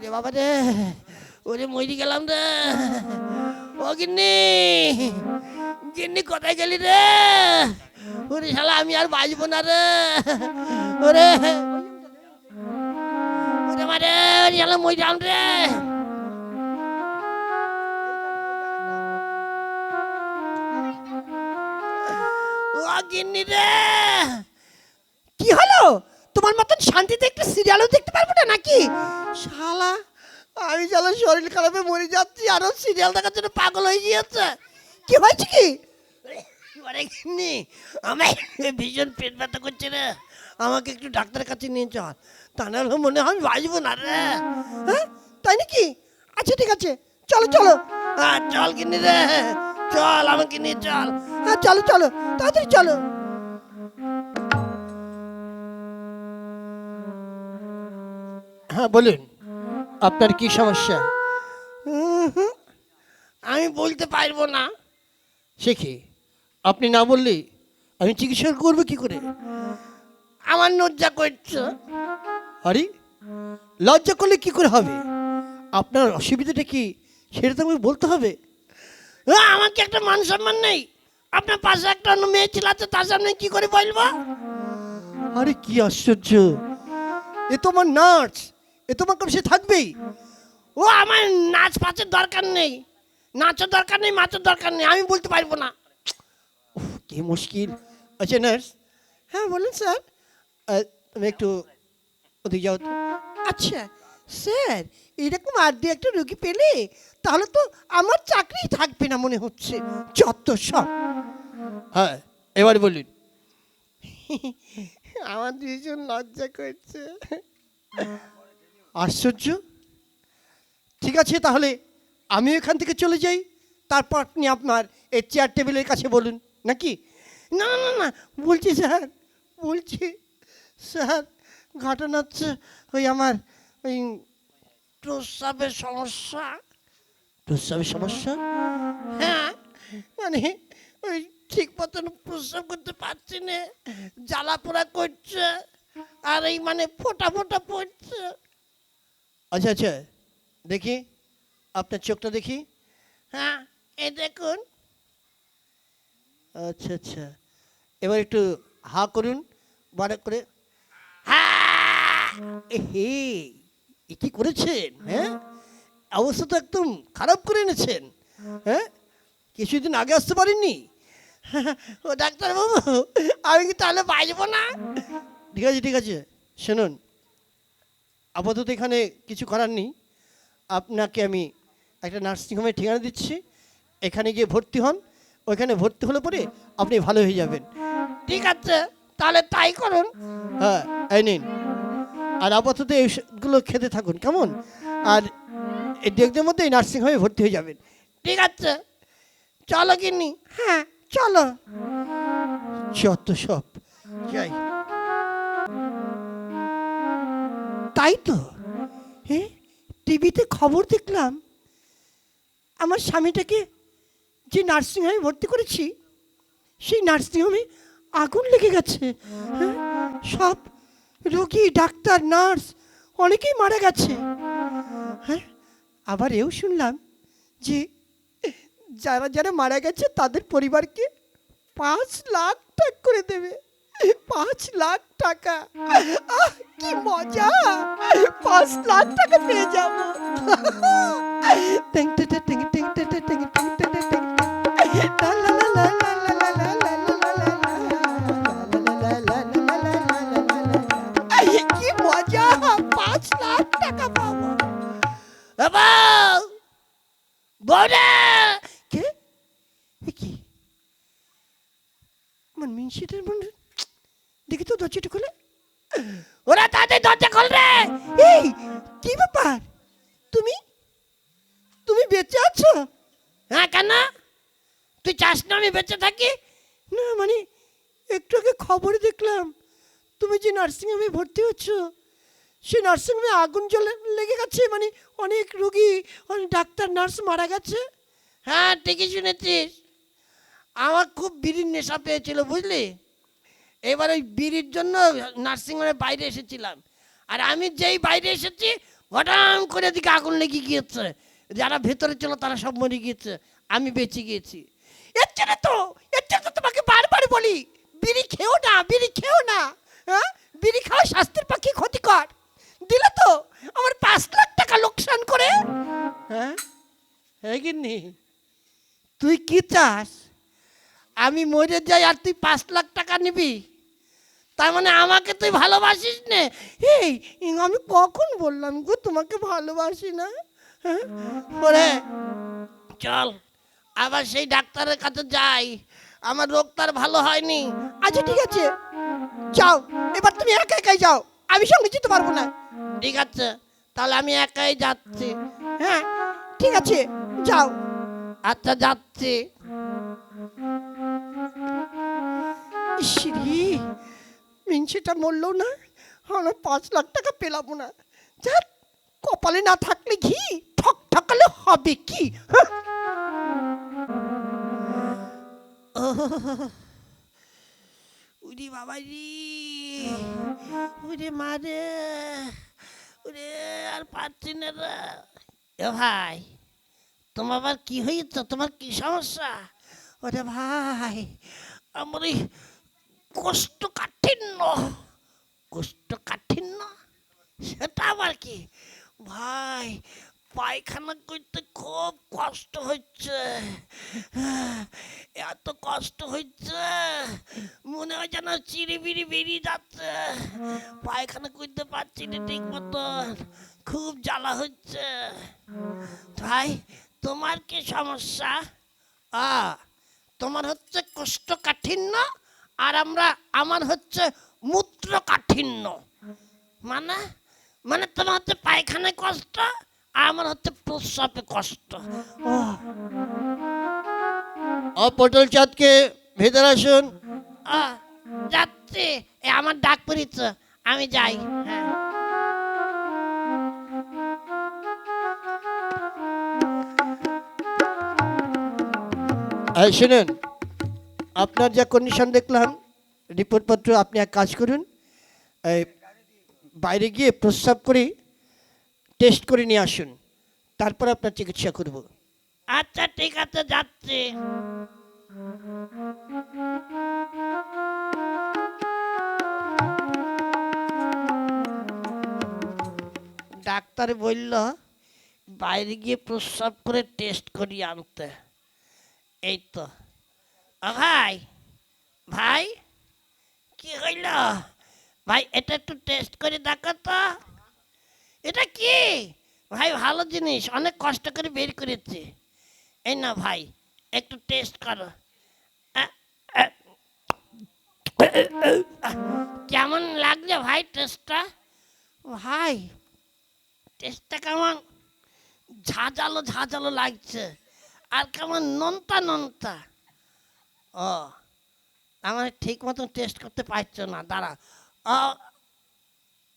ওরে বাবা রে, ওরে মরি গেলাম রে। ও গিন্নি গিন্নি কোথায় গেলি রে? ওরে শালা, আমি আর বাঁচবো না রে। ওরে ওরে মারে ওরে শালা, মরি যাম রে। ও গিন্নি রে, কি হলো? তোমার মতন শান্তিতে একটু সিরিয়ালও দেখতে পারব না নাকি? শালা আমি শালা শরীর খারাপে মরে যাচ্ছি আরও সিরিয়াল দেখার জন্য পাগল হয়ে গিয়েছে। কি হয়েছে কি? অনেক আমার ভীষণ পেট ব্যথা করছে রে। আমাকে একটু ডাক্তারের কাছে নিয়ে চল তা নাহলে মনে হয় আমি বাঁচবো না রে। হ্যাঁ? তাই নাকি? আচ্ছা ঠিক আছে। চলো চলো। হ্যাঁ চল কিনি রে। চল আমাকে নিয়ে চল। হ্যাঁ চলো চলো। তাড়াতাড়ি চলো। হ্যাঁ বলুন। আপনার কি সমস্যা? আমি বলতে পারব না। সে কি? আপনি না বললে আমি চিকিৎসা করব কি করে? আমার লজ্জা করছে। আরে লজ্জা করলে কি করে হবে? আপনার অসুবিধাটা কি সেটা তো আমাকে বলতে হবে। আ, আমাকে একটা মান সম্মান নেই? আপনার পাশে একটা অন্য মেয়ে চিলাচ্ছে তার সামনে কি করে বলব? আরে কি আশ্চর্য। এ তো আমার নার্স। এ তোমার কাছে থাকবেই। ও আমার নাচ ফাচের দরকার নেই। নাচের দরকার নেই মাছের দরকার নেই আমি বলতে পারব না। কি মুশকিল। আচ্ছা নার্স। হ্যাঁ বলুন স্যার। তুমি একটু ওদিকে যাও তো। আচ্ছা স্যার এরকম আর দু একটা রুগী পেলে তাহলে তো আমার চাকরি থাকবে না মনে হচ্ছে। যত সব। হ্যাঁ এবার বলুন। আমার ভীষণ লজ্জা করছে। আশ্চর্য? ঠিক আছে, তাহলে আমি এখান থেকে চলে যাই। তারপর আপনি আপনার এই চেয়ার টেবিলের কাছে বলুন, নাকি? না না না বলছি স্যার বলছি স্যার, ঘটনা হচ্ছে ওই আমার ওই প্রস্রাবের সমস্যা। প্রস্রাবের সমস্যা? হ্যাঁ মানে ওই ঠিক মতন প্রস্রাব করতে পারছি না জ্বালা পোড়া করছে, আর এই মানে ফোটা ফোটা পড়ছে। আচ্ছা আচ্ছা দেখি, আপনার চোখটা দেখি। হ্যাঁ এই দেখুন। আচ্ছা আচ্ছা এবার একটু হা করুন বড় করে। এ হে এ কি করেছেন হ্যাঁ? অবস্থা তো একদম খারাপ করে এনেছেন হ্যাঁ? কিছুদিন আগে আসতে পারেননি ও ডাক্তারবাবু, আমি কি তাহলে বাঁচবো না? ঠিক আছে ঠিক আছে, শুনুন। আপাতত এখানে কিছু করার নেই। আপনাকে আমি একটা নার্সিংহোমের ঠিকানা দিচ্ছি। এখানে গিয়ে ভর্তি হন। ওইখানে ভর্তি হলে পরে আপনি ভালো হয়ে যাবেন। ঠিক আছে তাহলে তাই করুন। হ্যাঁ এই নিন। আর আপাতত এইগুলো খেতে থাকুন কেমন? আর এই দেখদের মধ্যে এই নার্সিংহোমে ভর্তি হয়ে যাবেন। ঠিক আছে চলো কিনি হ্যাঁ চলো। যত সব। যাই। তাই তো? হ্যাঁ টিভিতে খবর দেখলাম, আমার স্বামীটাকে যে নার্সিংহোমে ভর্তি করেছি, সেই নার্সিংহোমে আগুন লেগে গেছে। সব রোগী, ডাক্তার, নার্স অনেকেই মারা গেছে। হ্যাঁ আবার এও শুনলাম যে যারা যারা মারা গেছে তাদের পরিবারকে পাঁচ লাখ টাকা করে দেবে। পাঁচ লাখ টাকা কি মজা পাঁচ লাখ টাকা পেয়ে যাব কি মজা পাঁচ লাখ টাকা পাবো বোনা কে চাস না আমি বেঁচে থাকি? না মানে একটু আগে খবরে দেখলাম তুমি যে নার্সিংহোমে ভর্তি হচ্ছ সেই নার্সিংহোমে আগুন জ্বলে লেগে গেছে মানে অনেক রুগী অনেক ডাক্তার নার্স মারা গেছে। হ্যাঁ ঠিকই শুনেছিস। আমার খুব বিড়ির নেশা পেয়েছিল বুঝলি? এবার ওই বিড়ির জন্য নার্সিংহোমের বাইরে এসেছিলাম। আর আমি যেই বাইরে এসেছি হঠাৎ করে দিকে আগুন লেগে গিয়েছে। যারা ভেতরে ছিল তারা সব মরে গিয়েছে। আমি বেঁচে গিয়েছি। এর জন্য তো এর জন্য তো তোমাকে বারবার বলি, বিড়ি খেও না, বিড়ি খেও না হ্যাঁ? বিড়ি খাওয়া স্বাস্থ্যের পক্ষে ক্ষতিকর। দিলে তো আমার পাঁচ লাখ টাকা লোকসান করে। হ্যাঁ? হ্যাঁ গিন্নি? তুই কি চাস? আমি মরে যাই আর তুই পাঁচ লাখ টাকা নিবি? তার মানে আমাকে তুই ভালোবাসিস নে? এই আমি কখন বললাম গো তোমাকে ভালোবাসি না? হ্যাঁ? চল। আবার সেই ডাক্তারের কাছে যাই। আমার রোগ তার ভালো হয়নি। আচ্ছা ঠিক আছে। যাও এবার তুমি একা একাই যাও। আমি সঙ্গে যেতে পারব না। ঠিক আছে তাহলে আমি একাই যাচ্ছি। হ্যাঁ ঠিক আছে যাও। আচ্ছা যাচ্ছি। ইসরি মিনসিটা মরলো না? আমরা পাঁচ লাখ টাকা পেলাম না। যাক কপালে না থাকলে ঘি ঠক ঠকালে হবে কি? হ্যাঁ? উরি বাবা রে। উরে মা রে। উরে ভাই, তোমার আবার কি হয়েছে? তোমার কি সমস্যা? ওরে ভাই, আমার এই কষ্ট কাঠিন্য কষ্ট কাঠিন্য সেটা আবার কি? ভাই, পায়খানা করতে খুব কষ্ট হচ্ছে। এত কষ্ট হচ্ছে। মনে হয় যেন চিড়িবিড়ি বেরিয়ে যাচ্ছে। পায়খানা করতে পারছি না ঠিক মতন। খুব জ্বালা হচ্ছে। ভাই, তোমার কি সমস্যা? আ, তোমার হচ্ছে কোষ্ঠকাঠিন্য আর আমরা, আমার হচ্ছে মূত্র কাঠিন্য মানে মানে তোমার হচ্ছে পায়খানায় কষ্ট আর আমার হচ্ছে প্রস্রাবে কষ্ট। ও পটল চাঁদকে ভেতরে আসুন। যাচ্ছি। এ আমার ডাক পড়িচ্ছে আমি যাই। হ্যাঁ। শুনুন। আপনার যা কন্ডিশন দেখলাম রিপোর্টপত্র আপনি এক কাজ করুন। এই বাইরে গিয়ে প্রস্রাব করে টেস্ট করে নিয়ে আসুন। তারপর আপনার চিকিৎসা করব। আচ্ছা ঠিক আছে যাচ্ছি। ডাক্তার বলল, বাইরে গিয়ে প্রস্রাব করে টেস্ট করিয়ে আনতে। এই তো। ভাই ভাই, কি হইল? ভাই, এটা একটু টেস্ট করে দেখো তো। এটা কি? ভাই, ভালো জিনিস, অনেক কষ্ট করে বের করেছে। এই না ভাই, একটু টেস্ট করো আ, আ, কেমন লাগছে ভাই টেস্টটা ভাই টেস্টটা কেমন? ঝাঁঝালো ঝাঁঝালো লাগছে। আর কেমন নন্তা নন্তা? ও আমার ঠিক মতন টেস্ট করতে পারছ না দাঁড়া ও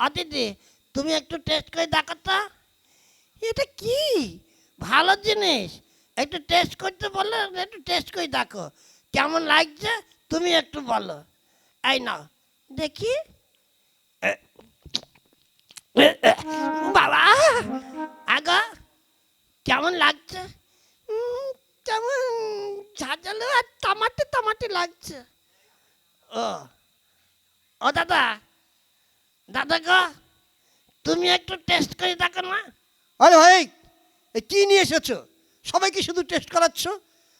অদিদি তুমি একটু টেস্ট করে দেখো তো। এটা কি? ভালো জিনিস। একটু টেস্ট করতে বলল একটু টেস্ট করে দেখো। কেমন লাগছে? তুমি একটু বলো। এই নাও, দেখি। বাবা, আগা, কেমন লাগছে? কেমন ঝাঁঝালো আর টামাটে টামাটে লাগছে। ও ও দাদা দাদা গো, তুমি একটু টেস্ট করে দেখো না। আরে ভাই কি নিয়ে এসেছ? সবাইকে শুধু টেস্ট করাচ্ছ?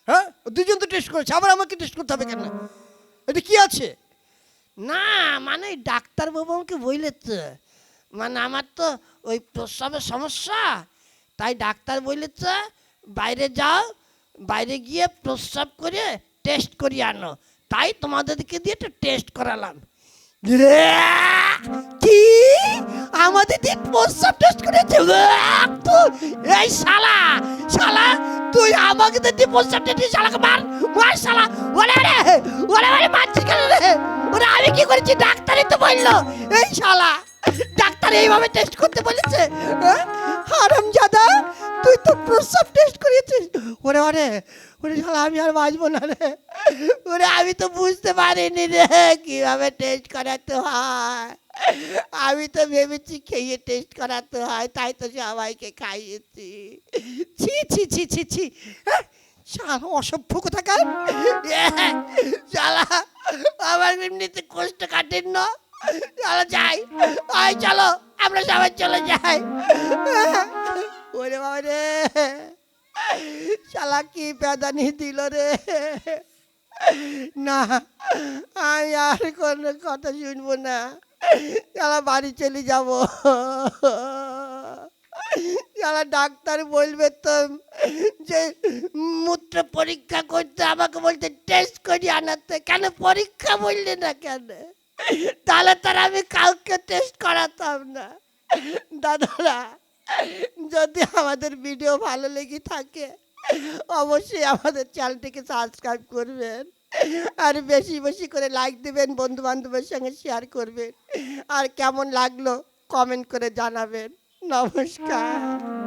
হ্যাঁ দুজন তো টেস্ট করেছে, আবার আমাকে টেস্ট করতে হবে কেন? এটা কি আছে? না মানে ওই ডাক্তারবাবু আমাকে বললে তো মানে আমার তো ওই প্রস্রাবের সমস্যা, তাই ডাক্তার বলেছে, বাইরে যাও, বাইরে গিয়ে প্রস্রাব করে টেস্ট করিয়ে আনো। তাই তোমাদেরকে দিয়ে একটা টেস্ট করালাম। কি? আমাদের দিন প্রস্রাব টেস্ট করেছে? তো এই শালা শালা, তুই আমাকে তো ডিপোজিট দিতে শালাকে মার মার শালা। ওরে ওরে ওরে, মারছিস কেন রে? বলল এই শালা ডাক্তার এইভাবে টেস্ট করতে বলেছে হারাম জাদা, তুই তো প্রস্রাব টেস্ট করিয়েছিস। ওরে ওরে ওরে শালা, আমি আর বাঁচবো না রে। ওরে, আমি তো বুঝতে পারিনি রে কীভাবে টেস্ট করাতে হয়। আমি তো ভেবেছি খেয়ে টেস্ট করাতে হয়, তাই তো সবাইকে খাইয়েছি। ছি ছি ছি ছি ছি। হ্যাঁ? শালা, অসভ্য কোথাকার। শালা, আমার এমনিতে কষ্ট কাটেন না চলো যাই। ওই চলো, আমরা সবাই চলে যাই। ওরে বাবা রে। শালা কি পেদানি দিল রে। না, আমি আর কোনো কথা শুনব না। শালা বাড়ি চলে যাব। শালা ডাক্তার বলবে তো যে মূত্র পরীক্ষা করতে, আমাকে বলতে টেস্ট করি আনাতে। কেন পরীক্ষা বললে না কেন? তাহলে তার আমি কাউকে টেস্ট করাতাম না। দাদারা, যদি আমাদের ভিডিও ভালো লেগে থাকে, অবশ্যই আমাদের চ্যানেলটিকে সাবস্ক্রাইব করবেন। আর বেশি বেশি করে লাইক দেবেন বন্ধু বান্ধবের সঙ্গে শেয়ার করবেন। আর কেমন লাগল কমেন্ট করে জানাবেন। নমস্কার।